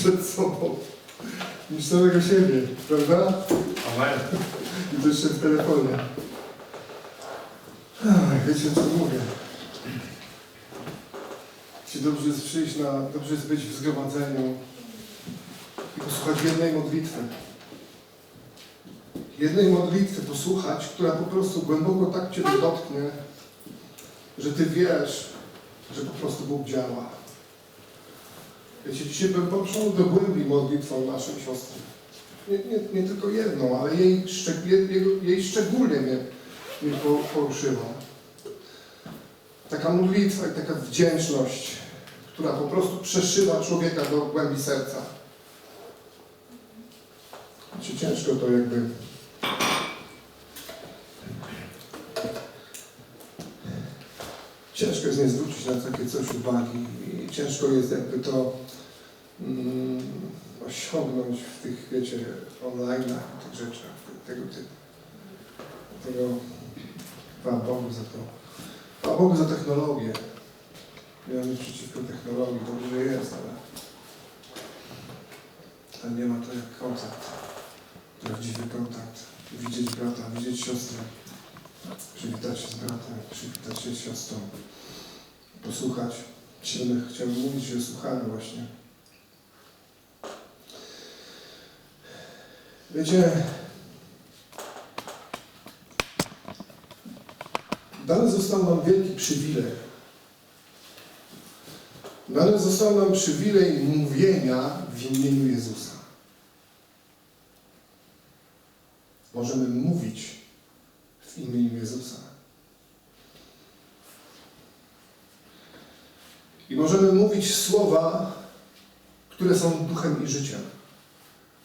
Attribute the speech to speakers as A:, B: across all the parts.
A: przed sobą niż samego siebie, prawda?
B: Amen.
A: I to jeszcze w telefonie. Ach, wiecie co mówię? Czy dobrze jest przyjść na, dobrze jest być w zgromadzeniu i posłuchać jednej modlitwy. Jednej modlitwy posłuchać, która po prostu głęboko tak Cię dotknie, że Ty wiesz, że po prostu Bóg działa. Wiecie, dzisiaj bym poszedł do głębi modlitwą naszej siostry. Nie, nie, nie tylko jedną, ale jej, szczeg- jej szczególnie mnie, mnie po- poruszyła. Taka modlitwa i taka wdzięczność, która po prostu przeszywa człowieka do głębi serca. Czy ciężko to jakby Ciężko jest nie zwrócić na takie coś uwagi ciężko jest jakby to mm, osiągnąć w tych, wiecie, online'ach, tych rzeczach, te- tego typu. Dlatego chwała Bogu za to. Chwała Bogu za technologię. Nie mam nic przeciwko technologii, dobrze, jest, ale, ale nie ma to jak kontakt. Prawdziwy kontakt. Widzieć brata, widzieć siostrę. Przywitać się z bratem, przywitać się z siostrą. Posłuchać. Chciałbym, chciałbym mówić o słuchaniu właśnie. Wiecie, dany został nam wielki przywilej. Dany został nam przywilej mówienia w imieniu Jezusa. Możemy mówić w imieniu Jezusa. I możemy mówić słowa, które są duchem i życiem.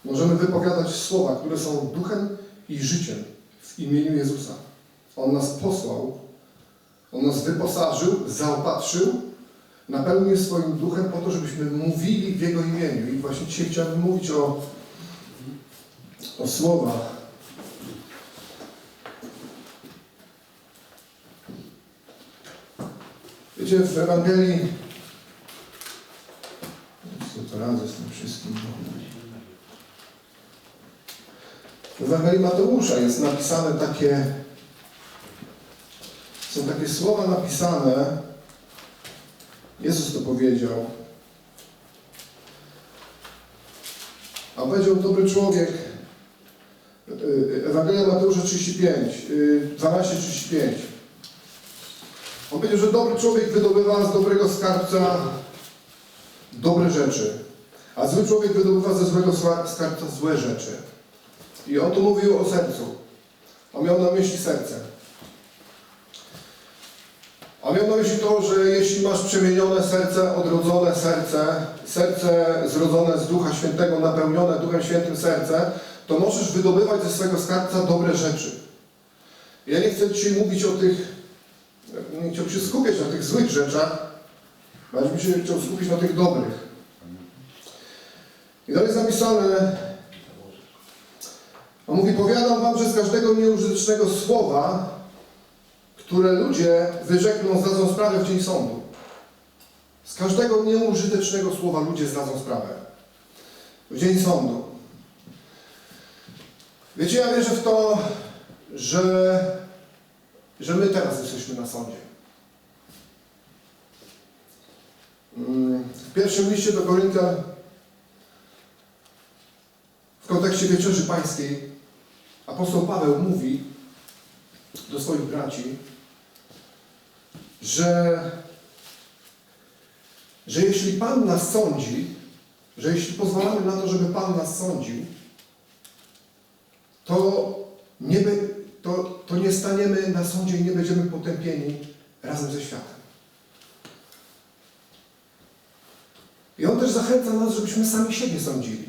A: Możemy wypowiadać słowa, które są duchem i życiem w imieniu Jezusa. On nas posłał, On nas wyposażył, zaopatrzył, napełnił swoim duchem po to, żebyśmy mówili w Jego imieniu. I właśnie dzisiaj chciałbym mówić o, o słowach, Wiecie, w Ewangelii... Co to radzę z tym wszystkim? W Ewangelii Mateusza jest napisane takie... Są takie słowa napisane. Jezus to powiedział. A powiedział dobry człowiek. Ewangelia Mateusza 35, 12-35. On powiedział, że dobry człowiek wydobywa z dobrego skarbca dobre rzeczy, a zły człowiek wydobywa ze złego skarbca złe rzeczy. I on tu mówił o sercu. On miał na myśli serce. On miał na myśli to, że jeśli masz przemienione serce, odrodzone serce, serce zrodzone z Ducha Świętego, napełnione Duchem Świętym serce, to możesz wydobywać ze swego skarbca dobre rzeczy. Ja nie chcę dzisiaj mówić o tych nie chciałbym się skupiać na tych złych rzeczach, ale bym się chciał skupić na tych dobrych. I dalej jest napisane, on mówi, powiadam wam, że z każdego nieużytecznego słowa, które ludzie wyrzekną, zdadzą sprawę w dzień sądu. Z każdego nieużytecznego słowa ludzie zdadzą sprawę w dzień sądu. Wiecie, ja wierzę w to, że że my teraz jesteśmy na sądzie. Mm, W pierwszym liście do Koryntian, w kontekście wieczerzy pańskiej, apostoł Paweł mówi do swoich braci, że, że jeśli Pan nas sądzi, że jeśli pozwalamy na to, żeby Pan nas sądził, to nie, by, to, to nie staniemy na sądzie i nie będziemy potępieni razem ze światem. I on też zachęca nas, żebyśmy sami siebie sądzili.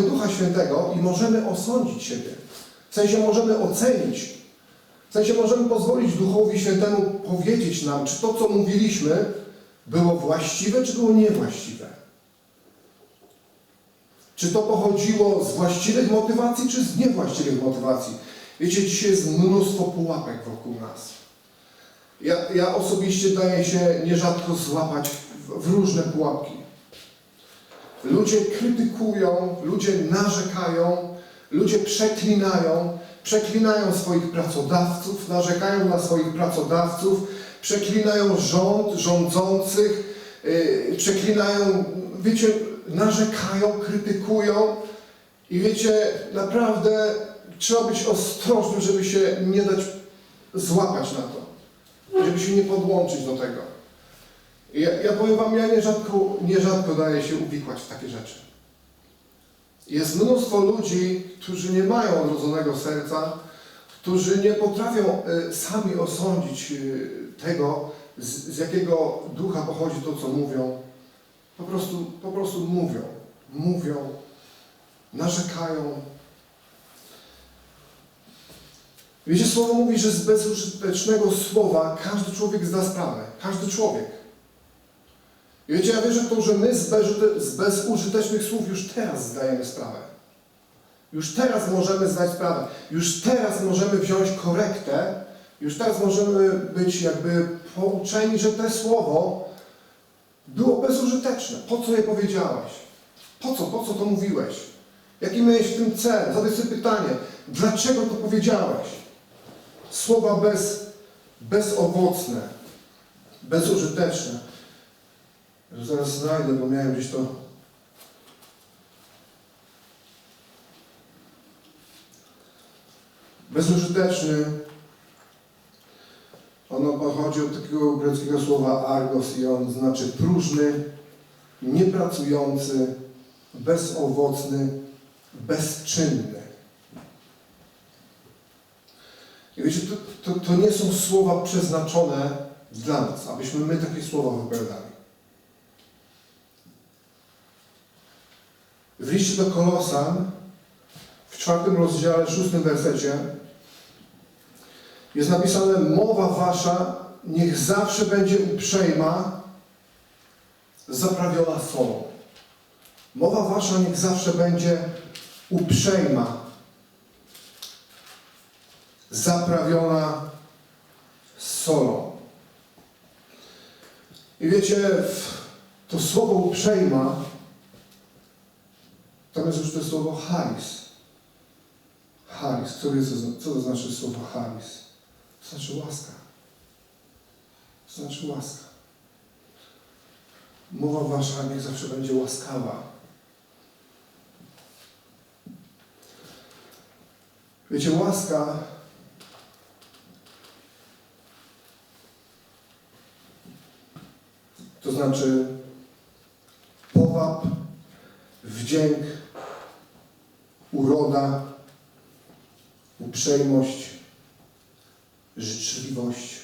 A: Mamy Ducha Świętego i możemy osądzić siebie. W sensie możemy ocenić. W sensie możemy pozwolić Duchowi Świętemu powiedzieć nam, czy to, co mówiliśmy, było właściwe, czy było niewłaściwe. Czy to pochodziło z właściwych motywacji, czy z niewłaściwych motywacji? Wiecie, dzisiaj jest mnóstwo pułapek wokół nas. Ja, ja osobiście daję się nierzadko złapać w w, różne pułapki. Ludzie krytykują, ludzie narzekają, ludzie przeklinają, przeklinają swoich pracodawców, narzekają na swoich pracodawców, przeklinają rząd, rządzących, yy, przeklinają, wiecie, narzekają, krytykują i wiecie, naprawdę trzeba być ostrożnym, żeby się nie dać złapać na to, żeby się nie podłączyć do tego. Ja, ja powiem Wam, ja nierzadko, nierzadko daję się uwikłać w takie rzeczy. Jest mnóstwo ludzi, którzy nie mają odrodzonego serca, którzy nie potrafią e, sami osądzić e, tego, z, z jakiego ducha pochodzi to, co mówią. Po prostu, po prostu mówią, mówią, narzekają. Wiecie, słowo mówi, że z bezużytecznego słowa każdy człowiek zda sprawę. Każdy człowiek. I wiecie, ja wierzę w to, że my z, bezużyte, z bezużytecznych słów już teraz zdajemy sprawę. Już teraz możemy zdać sprawę. Już teraz możemy wziąć korektę. Już teraz możemy być jakby pouczeni, że to słowo było bezużyteczne. Po co je powiedziałeś? Po co? Po co to mówiłeś? Jaki miałeś w tym cel? Zadaj sobie pytanie. Dlaczego to powiedziałeś? Słowa bez, bezowocne, bezużyteczne. Zaraz znajdę, bo miałem gdzieś to. Bezużyteczny. Ono pochodzi od takiego greckiego słowa argos i on znaczy próżny, niepracujący, bezowocny, bezczynny. I wiecie, to, to, to nie są słowa przeznaczone dla nas, abyśmy my takie słowa wypowiadali. W liście do Kolosan w czwartym rozdziale, szóstym wersecie jest napisane mowa wasza niech zawsze będzie uprzejma, zaprawiona solą. Mowa wasza niech zawsze będzie uprzejma, zaprawiona solą. I wiecie, to słowo uprzejma tam jest już to słowo charis. Charis. Co, co to znaczy słowo charis? To znaczy łaska. To znaczy łaska. Mowa wasza niech zawsze będzie łaskawa. Wiecie, łaska to znaczy powab, wdzięk, uroda, uprzejmość, życzliwość.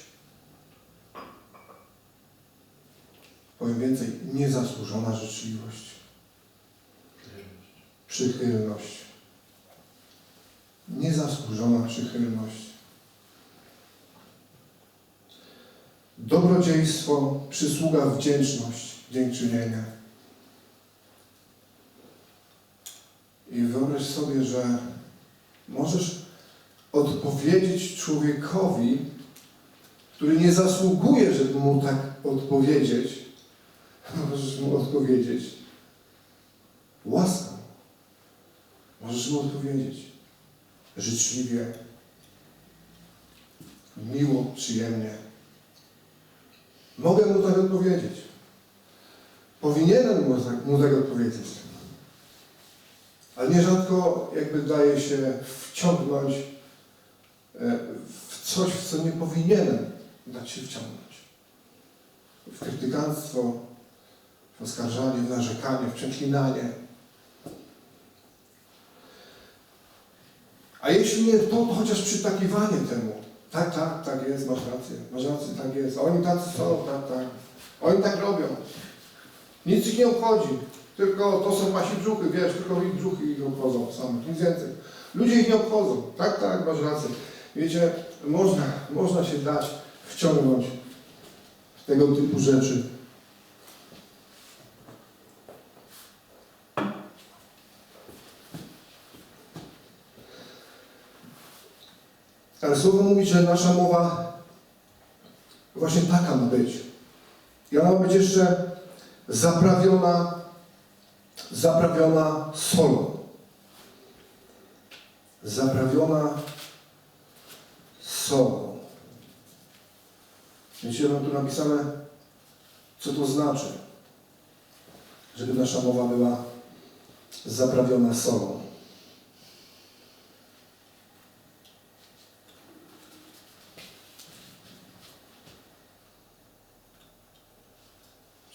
A: Powiem więcej, niezasłużona życzliwość, przychylność. Niezasłużona przychylność. Dobrodziejstwo, przysługa, wdzięczność, dziękczynienie. I wyobraź sobie, że możesz odpowiedzieć człowiekowi, który nie zasługuje, żeby mu tak odpowiedzieć. Możesz mu odpowiedzieć łaską. Możesz mu odpowiedzieć życzliwie, miło, przyjemnie. Mogę mu tak odpowiedzieć. Powinienem mu tak, mu tak odpowiedzieć. Ale nierzadko jakby daje się wciągnąć e, w coś, w co nie powinienem dać się wciągnąć. W krytykanstwo, w oskarżanie, w narzekanie, w przeklinanie. A jeśli nie to, to chociaż przytakiwanie temu. Tak, tak, tak jest, masz rację, masz rację, tak jest. Oni tacy są, tak, tak. Oni tak robią. Nic ich nie obchodzi. Tylko to są wasi brzuchy, wiesz, tylko ich brzuchy ich obchodzą same, nic więcej. Ludzie ich nie obchodzą. Tak, tak, masz rację. Wiecie, można, można się dać wciągnąć w tego typu rzeczy. Ale słowo mówi, że nasza mowa właśnie taka ma być. I ona ma być jeszcze zaprawiona, zaprawiona solą. Zaprawiona solą. Wiecie, mam tu napisane, co to znaczy, żeby nasza mowa była zaprawiona solą.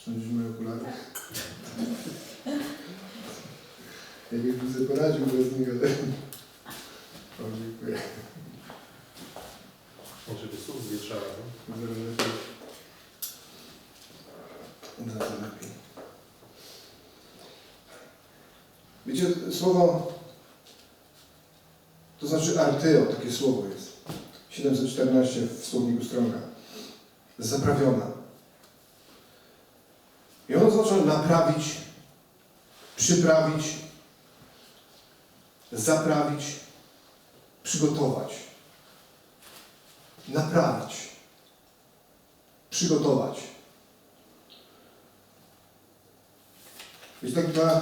A: Sądzisz moje okulary? Jakbyś sobie poradził bez nich, ale... O, dziękuję.
B: Może by słów zwietrzała, no?
A: Zaraz lepiej. Zaraz lepiej. Wiecie, słowo, to znaczy arteo, takie słowo jest. 714 w słowniku Stronga. Zaprawiona. I ono oznacza naprawić, przyprawić, zaprawić, przygotować. Naprawić. Przygotować. Więc tak dla,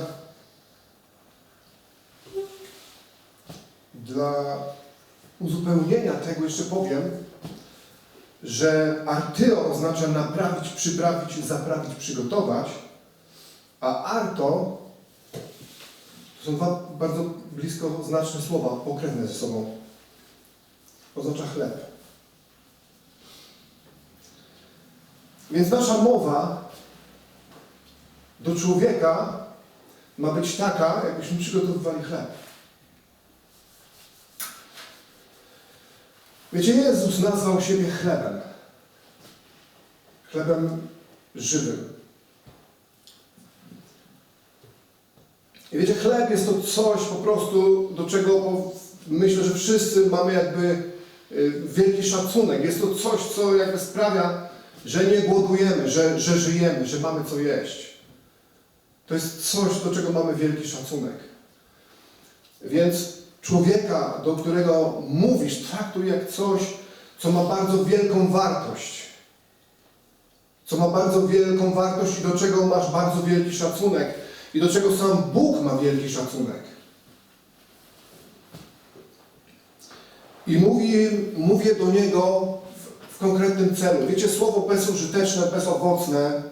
A: dla uzupełnienia tego jeszcze powiem, że arteo oznacza naprawić, przyprawić, zaprawić, przygotować, a arto to są dwa bardzo blisko znaczne słowa, pokrewne ze sobą. Oznacza chleb. Więc nasza mowa do człowieka ma być taka, jakbyśmy przygotowywali chleb. Wiecie, Jezus nazwał siebie chlebem. Chlebem żywym. I wiecie, chleb jest to coś po prostu, do czego myślę, że wszyscy mamy jakby y, wielki szacunek. Jest to coś, co jakby sprawia, że nie głodujemy, że, że żyjemy, że mamy co jeść. To jest coś, do czego mamy wielki szacunek. Więc człowieka, do którego mówisz, traktuj jak coś, co ma bardzo wielką wartość. Co ma bardzo wielką wartość i do czego masz bardzo wielki szacunek. I do czego sam Bóg ma wielki szacunek. I mówi, mówię do Niego w, w konkretnym celu. Wiecie, słowo bezużyteczne, bezowocne,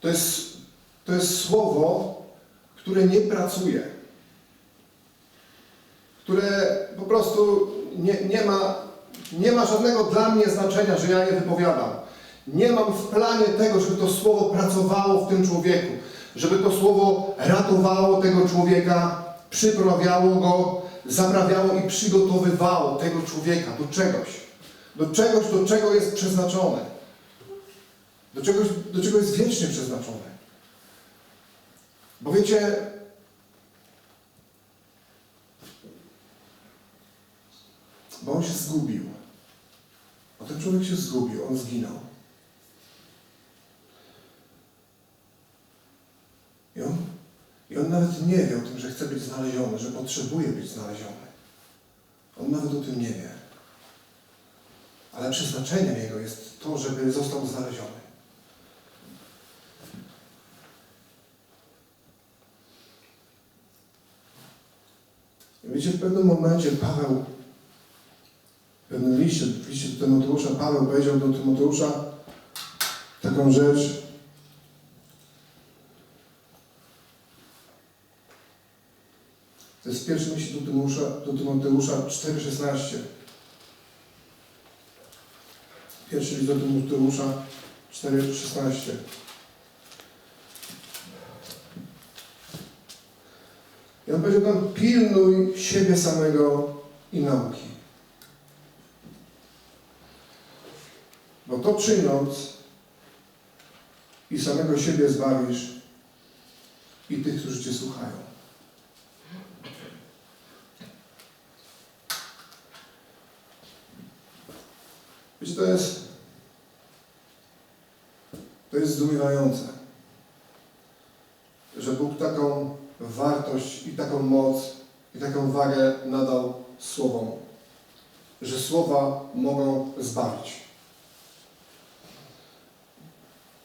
A: to jest, to jest słowo, które nie pracuje. Które po prostu nie, nie, ma, nie ma żadnego dla mnie znaczenia, że ja je wypowiadam. Nie mam w planie tego, żeby to słowo pracowało w tym człowieku, żeby to słowo ratowało tego człowieka, przyprawiało go, zaprawiało i przygotowywało tego człowieka do czegoś. Do czegoś, do czego jest przeznaczone. Do czegoś, do czego jest wiecznie przeznaczone. Bo wiecie, bo on się zgubił. Bo ten człowiek się zgubił, on zginął. I on, I on nawet nie wie o tym, że chce być znaleziony, że potrzebuje być znaleziony. On nawet o tym nie wie. Ale przeznaczeniem jego jest to, żeby został znaleziony. I Wiecie, w pewnym momencie Paweł, liście, w liście do Tymoteusza, Paweł powiedział do Tymoteusza taką rzecz, To jest pierwszy myśl do Tymoteusza, do Tymoteusza 4,16. Pierwszy list do Tymoteusza 4,16. I on powiedział tam, pilnuj siebie samego i nauki. Bo to czyniąc i samego siebie zbawisz i tych, którzy Cię słuchają. Wiecie, to jest, to jest zdumiewające, że Bóg taką wartość i taką moc i taką wagę nadał słowom, że słowa mogą zbawić.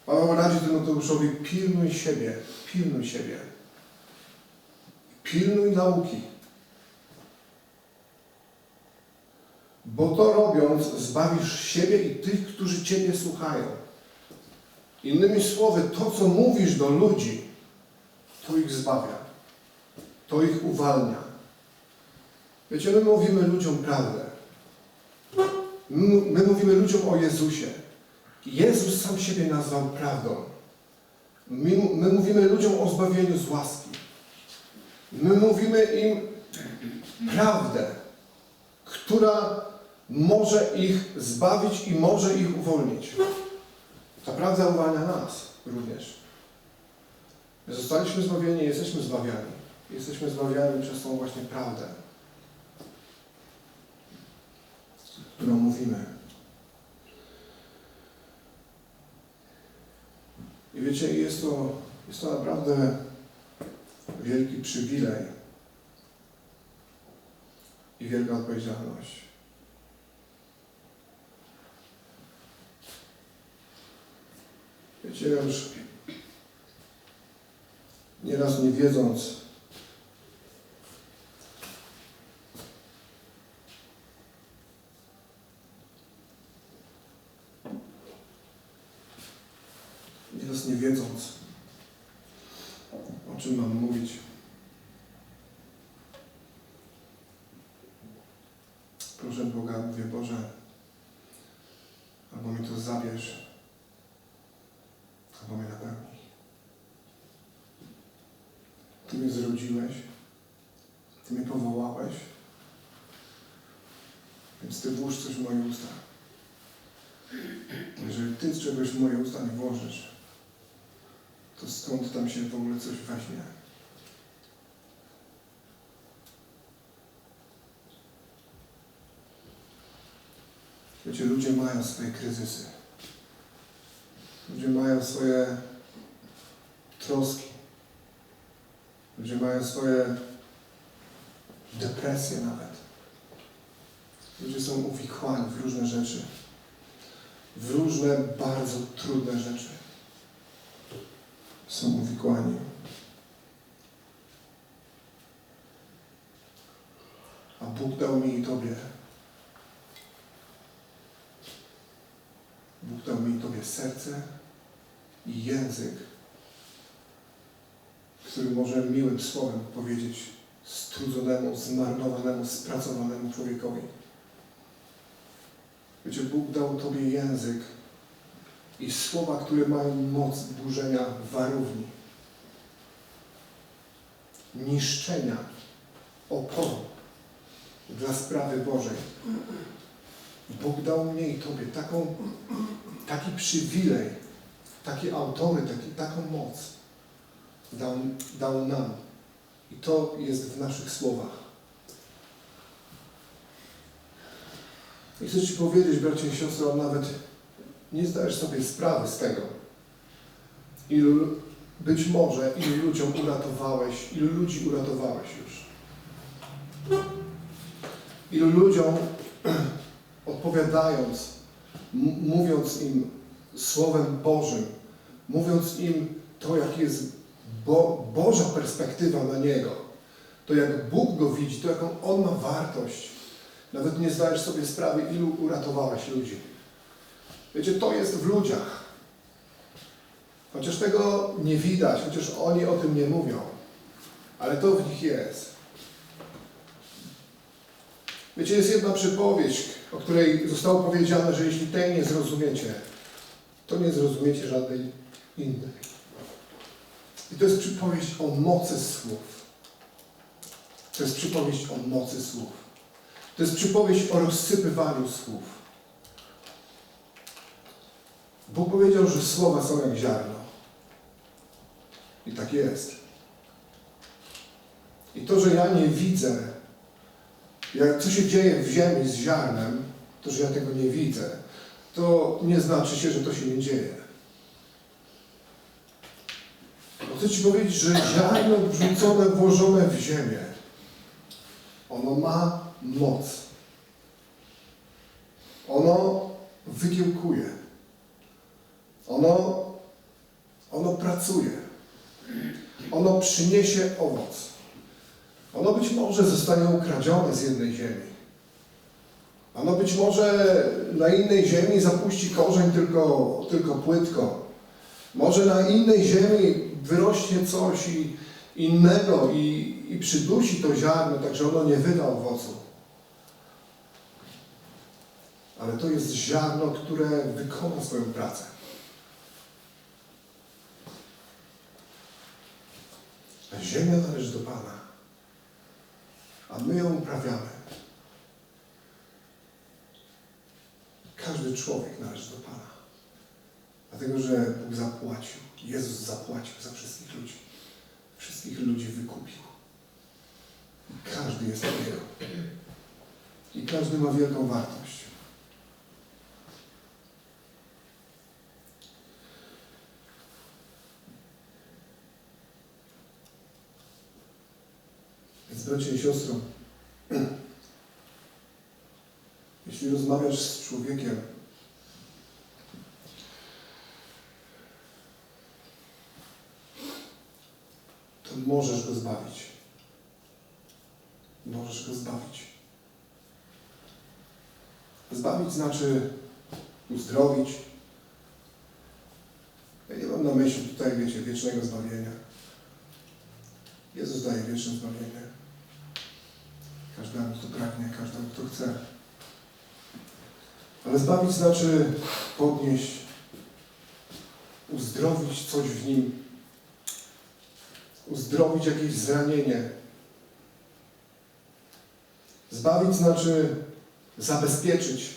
A: Paweł radzi Tymoteuszowi, pilnuj siebie, pilnuj siebie. Pilnuj nauki. Bo to robiąc, zbawisz siebie i tych, którzy Ciebie słuchają. Innymi słowy, to, co mówisz do ludzi, to ich zbawia. To ich uwalnia. Wiecie, my mówimy ludziom prawdę. My, my mówimy ludziom o Jezusie. Jezus sam siebie nazwał prawdą. My, my mówimy ludziom o zbawieniu z łaski. My mówimy im prawdę, która może ich zbawić i może ich uwolnić. Ta prawda uwalnia nas również. Zostaliśmy zbawieni, jesteśmy zbawiani. Jesteśmy zbawiani przez tą właśnie prawdę, którą mówimy. I wiecie, jest to, jest to naprawdę wielki przywilej i wielka odpowiedzialność. Wiecie, już nieraz nie wiedząc, nieraz nie wiedząc, o czym mam mówić, proszę Boga, mówię Boże, albo mi to zabierz, albo mnie napełnij. Ty mnie zrodziłeś, Ty mnie powołałeś, więc Ty włóż coś w moje usta. Jeżeli Ty czegoś w moje usta nie włożysz, to skąd tam się w ogóle coś weźmie? Wiecie, ludzie mają swoje kryzysy. Ludzie mają swoje troski. Ludzie mają swoje depresje nawet. Ludzie są uwikłani w różne rzeczy. W różne bardzo trudne rzeczy. Są uwikłani. A Bóg dał mi i Tobie. Bóg dał mi i Tobie serce i język, który może miłym słowem powiedzieć strudzonemu, zmarnowanemu, spracowanemu człowiekowi. Wiecie, Bóg dał Tobie język i słowa, które mają moc burzenia warowni, niszczenia oporu dla sprawy Bożej. Bóg dał mnie i Tobie taką, taki przywilej, taki autorytet taką moc dał, dał nam. I to jest w naszych słowach. I chcę Ci powiedzieć, bracie i siostro, nawet nie zdajesz sobie sprawy z tego, ilu być może ilu ludziom uratowałeś, ilu ludzi uratowałeś już. Ilu ludziom odpowiadając, mówiąc im Słowem Bożym, mówiąc im to, jak jest Bo Boża perspektywa na Niego, to jak Bóg go widzi, to jaką On ma wartość. Nawet nie zdajesz sobie sprawy, ilu uratowałeś ludzi. Wiecie, to jest w ludziach. Chociaż tego nie widać, chociaż oni o tym nie mówią, ale to w nich jest. Wiecie, jest jedna przypowieść, o której zostało powiedziane, że jeśli tej nie zrozumiecie, to nie zrozumiecie żadnej innej. I to jest przypowieść o mocy słów. To jest przypowieść o mocy słów. To jest przypowieść o rozsypywaniu słów. Bóg powiedział, że słowa są jak ziarno. I tak jest. I to, że ja nie widzę, jak, co się dzieje w ziemi z ziarnem, to, że ja tego nie widzę, to nie znaczy się, że to się nie dzieje. Bo chcę Ci powiedzieć, że ziarno wrzucone, włożone w ziemię, ono ma moc. Ono wykiełkuje. Ono ono pracuje, ono przyniesie owoc. Ono być może zostanie ukradzione z jednej ziemi. Ono być może na innej ziemi zapuści korzeń tylko, tylko płytko. Może na innej ziemi wyrośnie coś i, innego i, i przydusi to ziarno, tak że ono nie wyda owocu. Ale to jest ziarno, które wykona swoją pracę. A ziemia należy do Pana, a my ją uprawiamy. Każdy człowiek należy do Pana. Dlatego, że Bóg zapłacił. Jezus zapłacił za wszystkich ludzi. Wszystkich ludzi wykupił. Każdy jest Jego. I każdy ma wielką wartość. Więc bracie i siostro, jeśli rozmawiasz z człowiekiem, to możesz go zbawić. Możesz go zbawić. Zbawić znaczy uzdrowić. Ja nie mam na myśli tutaj, wiecie, wiecznego zbawienia. Jezus daje wieczne zbawienie. Każdemu, kto pragnie, każdemu, kto chce. Ale zbawić znaczy podnieść, uzdrowić coś w nim, uzdrowić jakieś zranienie. Zbawić znaczy zabezpieczyć,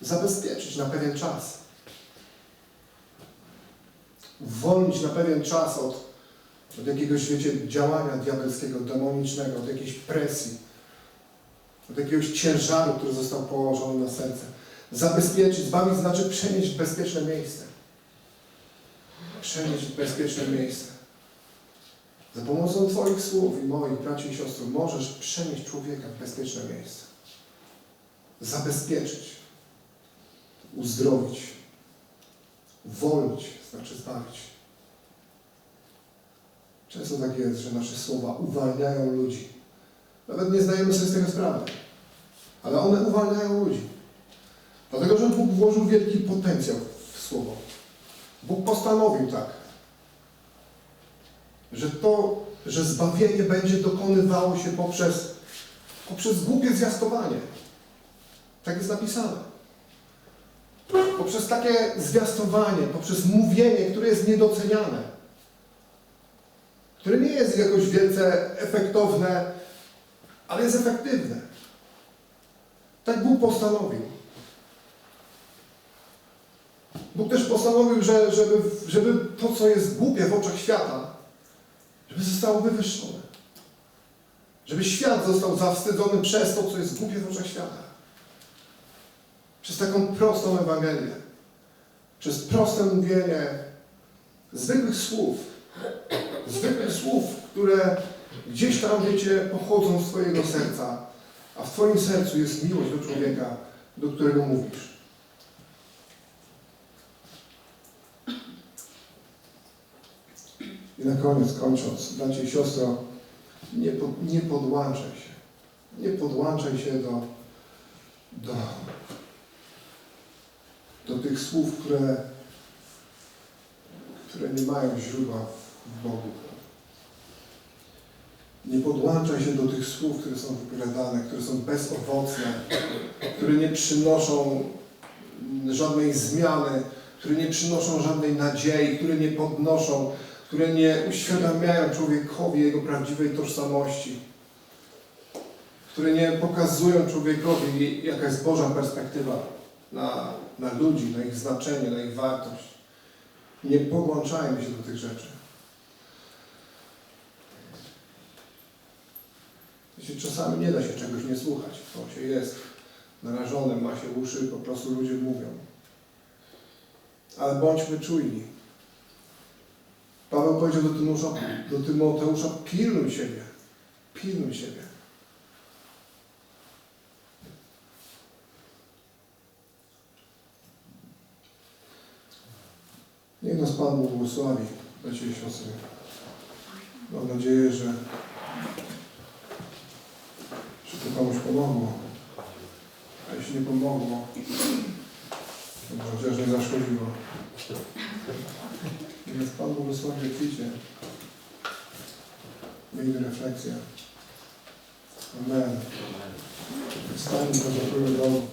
A: zabezpieczyć na pewien czas. Uwolnić na pewien czas od, od jakiegoś, wiecie, działania diabelskiego, demonicznego, od jakiejś presji, od jakiegoś ciężaru, który został położony na serce. Zabezpieczyć, zbawić znaczy przenieść w bezpieczne miejsce. Przenieść w bezpieczne miejsce. Za pomocą Twoich słów i moich braci i siostry możesz przenieść człowieka w bezpieczne miejsce. Zabezpieczyć, uzdrowić, uwolnić, znaczy zbawić. Często tak jest, że nasze słowa uwalniają ludzi. Nawet nie zdajemy sobie z tego sprawy. Ale one uwalniają ludzi. Dlatego, że Bóg włożył wielki potencjał w słowo. Bóg postanowił tak, że to, że zbawienie będzie dokonywało się poprzez, poprzez głupie zwiastowanie. Tak jest napisane. Poprzez takie zwiastowanie, poprzez mówienie, które jest niedoceniane, które nie jest jakoś wielce efektowne, ale jest efektywne. Tak Bóg postanowił. Bóg też postanowił, że, żeby, żeby to, co jest głupie w oczach świata, żeby zostało wywyższone. Żeby świat został zawstydzony przez to, co jest głupie w oczach świata. Przez taką prostą Ewangelię. Przez proste mówienie zwykłych słów. Zwykłych słów, które gdzieś tam, wiecie, pochodzą z Twojego serca. A w Twoim sercu jest miłość do człowieka, do którego mówisz. I na koniec, kończąc, bracie i siostro, nie, nie podłączaj się. Nie podłączaj się do, do, do tych słów, które, które nie mają źródła w Bogu. Nie podłączaj się do tych słów, które są wypowiadane, które są bezowocne, które nie przynoszą żadnej zmiany, które nie przynoszą żadnej nadziei, które nie podnoszą, które nie uświadamiają człowiekowi jego prawdziwej tożsamości, które nie pokazują człowiekowi, jaka jest Boża perspektywa na, na ludzi, na ich znaczenie, na ich wartość. Nie podłączajmy się do tych rzeczy. Wiecie, czasami nie da się czegoś nie słuchać. To się jest narażone, ma się uszy, po prostu ludzie mówią. Ale bądźmy czujni. Paweł powiedział do Tymoteusza, do Tymoteusza pilnuj siebie. Pilnuj siebie. Niech nas Pan błogosławi, bracia i siostry. Mam nadzieję, że, że to komuś pomogło. A jeśli nie pomogło, chociaż nie zaszkodziło. Niech Pan błogosławi obficie. Miejmy refleksję. Amen. Stańmy do domu.